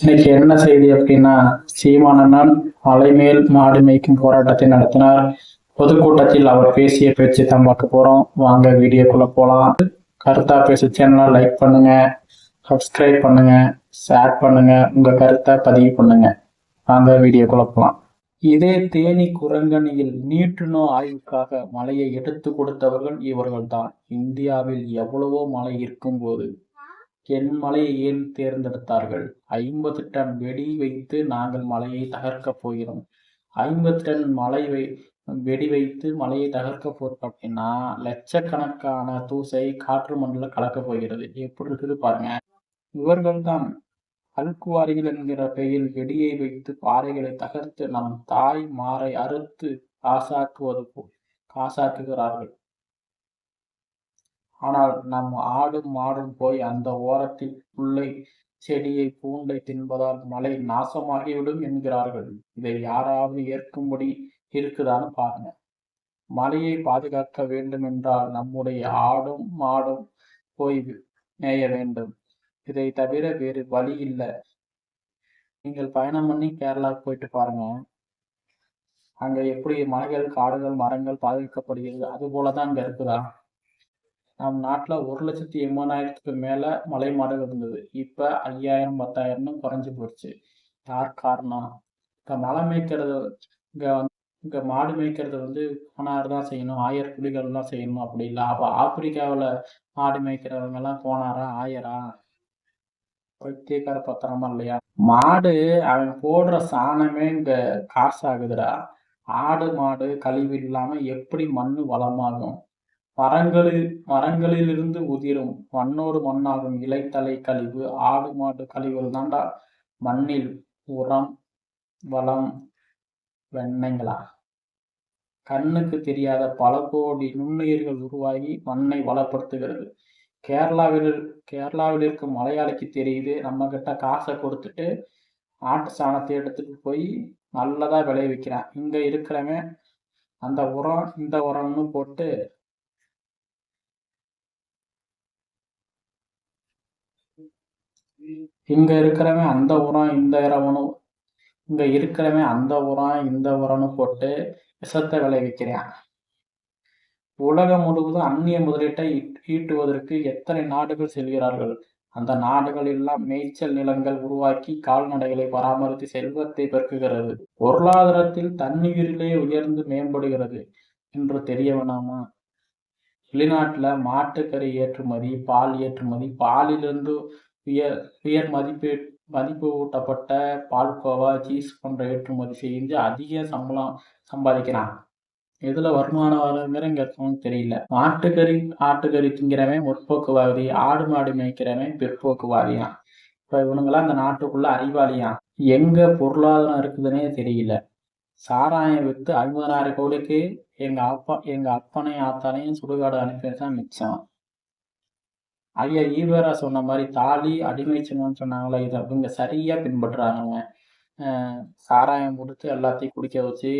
இன்னைக்கு என்ன செய்தி அப்படின்னா சீமானண்ணன் அலைமேல் மாடு மேய்க்கும் போராட்டத்தை நடத்தினார். பொதுக்கூட்டத்தில் அவர் பேசிய பேச்சு தான் பார்க்க போறோம். வாங்க வீடியோக்குள்ள போலாம். கருத்தா பேசு சேனலை லைக் பண்ணுங்க சப்ஸ்கிரைப் பண்ணுங்க ஷேர் பண்ணுங்க உங்க கருத்தை பதிவு பண்ணுங்க. வாங்க வீடியோக்குள்ள போலாம். இதே தேனி குரங்கணியில் நீட்டுநோ ஆய்வுக்காக மலையை எடுத்து கொடுத்தவர்கள் இவர்கள்தான். இந்தியாவில் எவ்வளவோ மலை இருக்கும்போது என் மலையை ஏன் தேர்ந்தெடுத்தார்கள்? ஐம்பது டன் வெடி வைத்து நாங்கள் மலையை தகர்க்கப் போகிறோம். ஐம்பது டன் மலை வை வெடி வைத்து மலையை தகர்க்க போறோம் அப்படின்னா லட்சக்கணக்கான தூசை காற்று மண்டல கலக்க போகிறது. எப்படி இருக்குது பாருங்க. இவர்கள்தான் அல்குவாரிகள் என்கிற பெயரில் வெடியை வைத்து பாறைகளை தகர்த்து நம் தாய் மாறை அறுத்து காசாக்குவது போல் காசாக்குகிறார்கள். ஆனால் நம் ஆடும் மாடும் போய் அந்த ஓரத்தில் புல்லை செடியை பூண்டை தின்பதால் மலை நாசமாகிவிடும் என்கிறார்கள். இதை யாராவது ஏற்கும்படி இருக்குதான்னு பாருங்க. மலையை பாதுகாக்க வேண்டும் என்றால் நம்முடைய ஆடும் மாடும் போய் மேய வேண்டும். இதை தவிர வேறு வழி இல்லை. நீங்கள் பயணம் பண்ணி கேரளாவுக்கு போயிட்டு பாருங்க. அங்க எப்படி மலைகள் காடுகள் மரங்கள் பாதுகாக்கப்படுகிறது அது போலதான் அங்க இருக்குதா? நம் நாட்டுல ஒரு லட்சத்தி எண்பதாயிரத்துக்கு மேல மலை மாடு இருந்தது. இப்ப ஐயாயிரம் பத்தாயிரம்னு குறைஞ்சு போயிடுச்சு. யார் காரணம்? இப்போ மலை மேய்க்கிறது இங்க வந்து இங்க மாடு மேய்க்கிறது வந்து போனார் தான் செய்யணும். ஆயர் புலிகள் தான் செய்யணும் அப்படி இல்லை அப்போ ஆப்பிரிக்காவுல மாடு மேய்க்கிறவங்க எல்லாம் போனாரா ஆயரா? பைத்தியக்கார பத்திரமா இல்லையா? மாடு அவன் போடுற சாணமே இங்க காசாகுதுடா. ஆடு மாடு கழிவு இல்லாம எப்படி மண்ணு வளமாகும்? மரங்களில் மரங்களிலிருந்து உதிரும் மண்ணோடு மண்ணாகும் இலைத்தலை கழிவு ஆடு மாடு கழிவுகள் தாண்டா மண்ணில் உரம் வளம் வெண்ணெய்களா? கண்ணுக்கு தெரியாத பல கோடி நுண்ணுயிர்கள் உருவாகி மண்ணை வளப்படுத்துகிறது. கேரளாவில் கேரளாவில் இருக்கும் மலையாளிக்கு தெரியுது நம்ம கிட்ட காசை கொடுத்துட்டு ஆட்டு சாணத்தை எடுத்துட்டு போய் நல்லதா விளைவிக்கிறான். இங்க இருக்கிறவன் அந்த உரம் இந்த உரம்னு போட்டு இங்க இருக்கிறவன் அந்த உரம் இந்த இரவனும் இங்க இருக்கிறவன் அந்த உரம் இந்த உரம்னு போட்டு விஷத்தை விளைவிக்கிறான். உலகம் முழுவதும் அந்நிய முதலீட்டை ஈட்டுவதற்கு எத்தனை நாடுகள் செல்கிறார்கள்? அந்த நாடுகள் எல்லாம் மேய்ச்சல் நிலங்கள் உருவாக்கி கால்நடைகளை பராமரித்து செல்வத்தை பெருக்குகிறது. பொருளாதாரத்தில் தண்ணீரிலே உயர்ந்து மேம்படுகிறது என்று தெரிய வேணாமா வெளிநாட்டுல மாட்டுக்கறி ஏற்றுமதி பால் ஏற்றுமதி பாலிலிருந்து உயர் உயர் மதிப்பு மதிப்பு ஊட்டப்பட்ட பால்கோவா சீஸ் போன்ற ஏற்றுமதி செஞ்சு அதிக சம்பளம் சம்பாதிக்கிறான். எதுல வருமானம் வருங்கிற இங்கே தெரியல. மாட்டுக்கறி ஆட்டுக்கறி திங்கிறவன் முற்போக்குவாதி ஆடு மாடு மேய்க்கிறவன் பிற்போக்குவாதியான் இப்போ இவனுங்களாம் அந்த நாட்டுக்குள்ள அறிவாளியான் எங்க பொருளாதாரம் இருக்குதுன்னே தெரியல. சாராயம் வித்து ஐம்பதாயிரம் கோடிக்கு எங்கள் அப்பா எங்கள் அப்பனையும் ஆத்தாலையும் சுடுகாடு அனுப்பிதான் மிச்சம். ஐயா ஈவேரா சொன்ன மாதிரி தாலி அடிமை சின்னம் சொன்னாங்களே இது அவங்க சரியா பின்பற்றுறாங்க சாராயம் கொடுத்து எல்லாத்தையும் குடிக்க வச்சு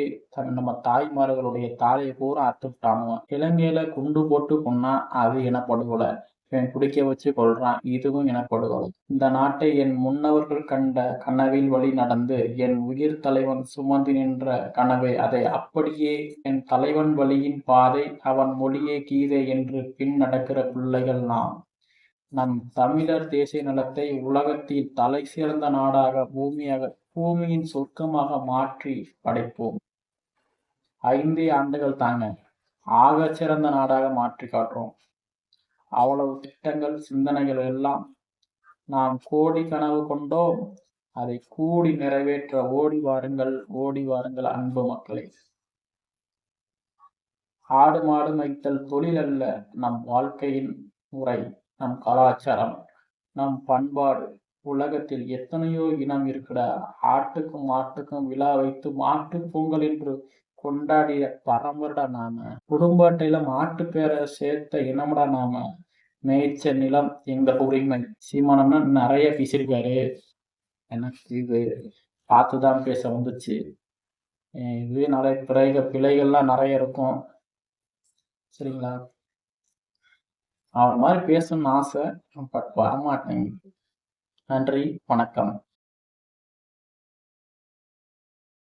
நம்ம தாய்மார்களுடைய தாலியை பூரா அறுத்து இலங்கையில குண்டு போட்டு கொன்னா அது இனப்படுகொலை. இவன் குடிக்க வச்சு கொள்றான் இதுவும் இனப்படுகொலை. இந்த நாட்டை என் முன்னவர்கள் கண்ட கனவில் வழி நடந்து என் உயிர் தலைவன் சுமந்து நின்ற கனவை அதை அப்படியே என் தலைவன் வழியின் பாதை அவன் மொழியே கீதை என்று பின் நடக்கிற பிள்ளைகள் நாம். நம் தமிழர் தேசிய நலத்தை உலகத்தில் தலை சிறந்த நாடாக பூமியாக பூமியின் சொர்க்கமாக மாற்றி படைப்போம். ஐந்தே ஆண்டுகள் தாங்க. ஆக சிறந்த நாடாக மாற்றி காட்டுறோம். அவ்வளவு திட்டங்கள் சிந்தனைகள் எல்லாம் நாம் கோடி கனவு கொண்டோம். அதை கூடி நிறைவேற்ற ஓடி வாருங்கள் ஓடி வாருங்கள் அன்பு மக்களே. ஆடு மாடு மைத்தல் தொழில் அல்ல நம் வாழ்க்கையின் முறை. நம் கலாச்சாரம் நம் பண்பாடு உலகத்தில் எத்தனையோ இனம் இருக்குடா ஆட்டுக்கும் மாட்டுக்கும் விழா வைத்து மாட்டு பொங்கல் என்று கொண்டாடிய பரம்பரடா நாம குடும்ப அட்டையில மாட்டு பேரை சேர்த்த இனமடா நாம மேய்ச்ச நிலம் எங்க உரிமை. சீமானம்னா நிறைய பேசியிருக்காரு எனக்கு இது பார்த்துதான் பேச வந்துச்சு. இதுவே நிறைய பிழைக பிழைகள்லாம் நிறைய இருக்கும். சரிங்களா? அவர் மாதிரி பேசணும்னு ஆசை பட் வரமாட்டேங்குது நன்றி வணக்கம்.